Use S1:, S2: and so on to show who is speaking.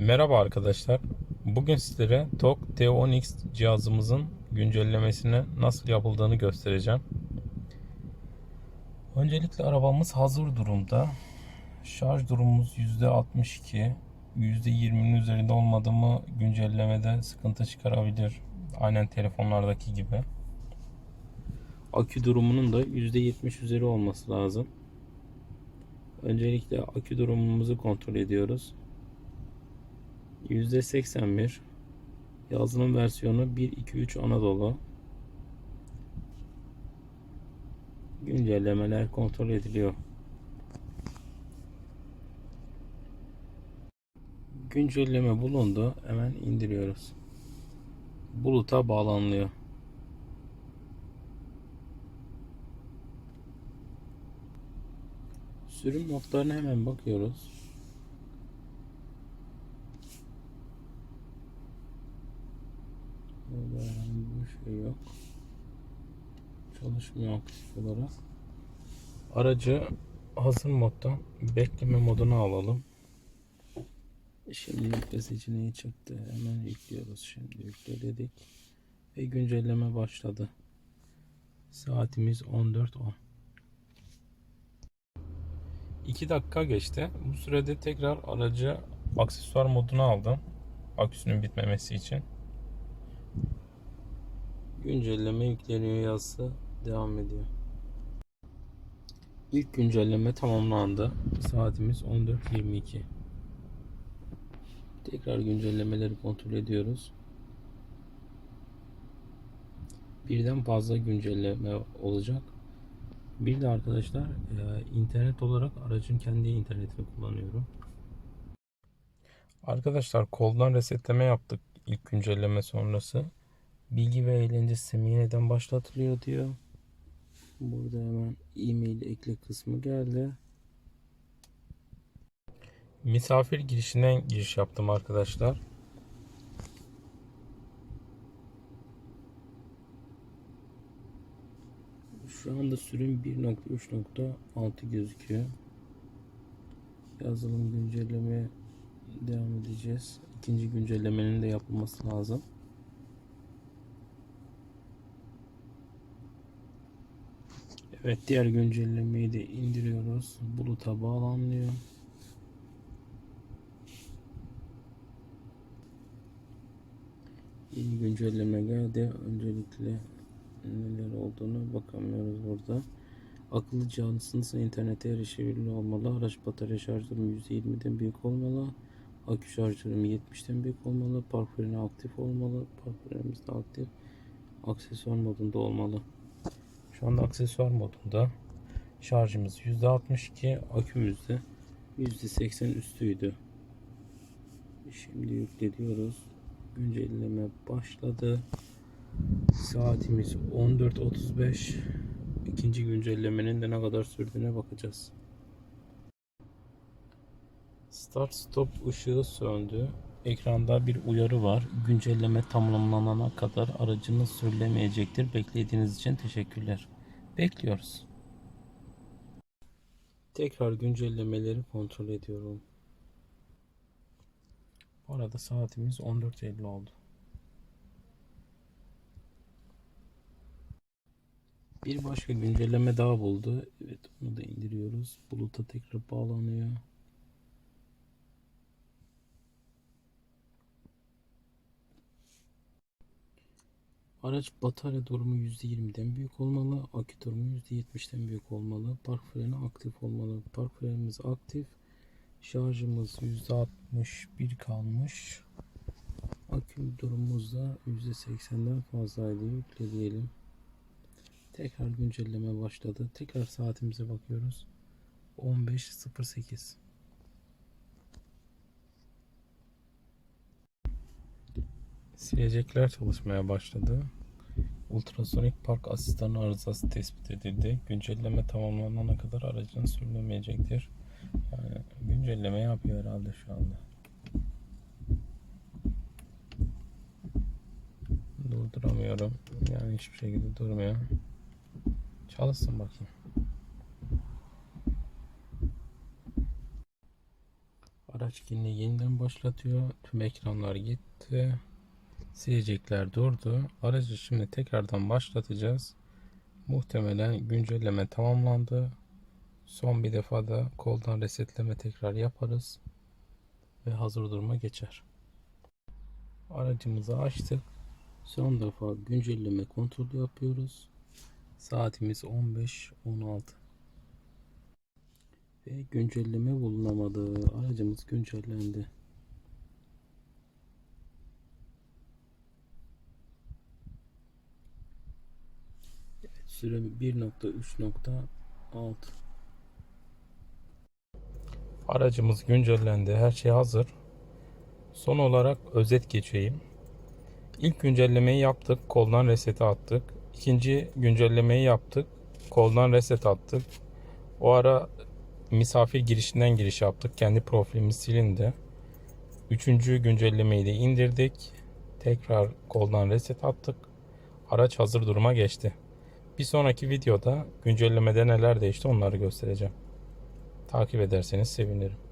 S1: Merhaba arkadaşlar. Bugün sizlere TOG T10X cihazımızın güncellemesine nasıl yapıldığını göstereceğim. Öncelikle arabamız hazır durumda. Şarj durumumuz %62. %20'nin üzerinde olmadı mı güncellemede sıkıntı çıkarabilir. Aynen telefonlardaki gibi. Akü durumunun da %70 üzeri olması lazım. Öncelikle akü durumumuzu kontrol ediyoruz. %81 yazılım versiyonu 1.2.3 Anadolu güncellemeler kontrol ediliyor. Güncelleme bulundu. Hemen indiriyoruz. Buluta bağlanılıyor. Sürüm notlarına hemen bakıyoruz. Burada şey yok. Çalışmıyor aktif olarak. Aracı hazır moddan bekleme moduna alalım. Şimdi yükle seçeneği çıktı. Hemen yüklüyoruz. Şimdi yükle dedik. Ve güncelleme başladı. Saatimiz 14.10. 2 dakika geçti. Bu sürede tekrar aracı aksesuar moduna aldım. Aküsünün bitmemesi için. Güncelleme yükleniyor yazısı devam ediyor. İlk güncelleme tamamlandı. Saatimiz 14.22. Tekrar güncellemeleri kontrol ediyoruz. Birden fazla güncelleme olacak. Bir de arkadaşlar e, internet olarak aracın kendi internetini kullanıyorum. Arkadaşlar koldan resetleme yaptık ilk güncelleme sonrası. Bilgi ve eğlence sistemi yeniden başlatılıyor diyor. Burada hemen e-mail ekle kısmı geldi. Misafir girişinden giriş yaptım arkadaşlar. Şu anda sürüm 1.3.6 gözüküyor. Yazılım güncellemeye devam edeceğiz. İkinci güncellemenin de yapılması lazım. Evet diğer güncellemeyi de indiriyoruz. Buluta bağlanıyor. Yeni güncelleme geldi. Öncelikle neler olduğunu bakamıyoruz burada. Akıllı cihazınız internete erişebilir olmalı. Araç batarya şarj durumu %20'den büyük olmalı. Akü şarj durumu 70'ten büyük olmalı. Park freni aktif olmalı. Park frenimiz de aktif. Aksesuar modunda olmalı. Şu anda aksesuar modunda. Şarjımız %62, akümüz de %80 üstüydü. Şimdi yükle. Güncelleme başladı. Saatimiz 14.35. İkinci güncellemenin de ne kadar sürdüğüne bakacağız. Start stop ışığı söndü. Ekranda bir uyarı var. Güncelleme tamamlanana kadar aracınız sürülemeyecektir. Beklediğiniz için teşekkürler. Bekliyoruz. Tekrar güncellemeleri kontrol ediyorum. Bu arada saatimiz 14.50 oldu. Bir başka güncelleme daha buldu. Evet onu da indiriyoruz. Buluta tekrar bağlanıyor. Araç batarya durumu %20'den büyük olmalı. Akü durumu %70'den büyük olmalı. Park freni aktif olmalı. Park frenimiz aktif. Şarjımız %61 kalmış. Akü durumumuz da %80'den fazlaydı. Yükle diyelim. Tekrar güncelleme başladı. Tekrar saatimize bakıyoruz. 15.08 Silecekler çalışmaya başladı. Ultrasonik park asistanı arızası tespit edildi. Güncelleme tamamlanana kadar aracın sürülemeyecektir. Yani güncelleme yapıyor herhalde şu anda. Durduramıyorum. Yani hiçbir şekilde durmuyor. Çalışsın bakayım. Araç kimliği yeniden başlatıyor. Tüm ekranlar gitti. Silecekler durdu. Aracı şimdi tekrardan başlatacağız. Muhtemelen güncelleme tamamlandı. Son bir defa da koldan resetleme tekrar yaparız. Ve hazır duruma geçer. Aracımızı açtık. Son defa güncelleme kontrolü yapıyoruz. Saatimiz 15.16 ve güncelleme bulunamadı. Aracımız güncellendi. Süre 1.3.6 Aracımız güncellendi. Her şey hazır. Son olarak özet geçeyim. İlk güncellemeyi yaptık. Koldan reseti attık. İkinci güncellemeyi yaptık. Koldan reset attık. O ara misafir girişinden giriş yaptık. Kendi profilimiz silindi. Üçüncü güncellemeyi de indirdik. Tekrar koldan reset attık. Araç hazır duruma geçti. Bir sonraki videoda güncellemede neler değişti onları göstereceğim. Takip ederseniz sevinirim.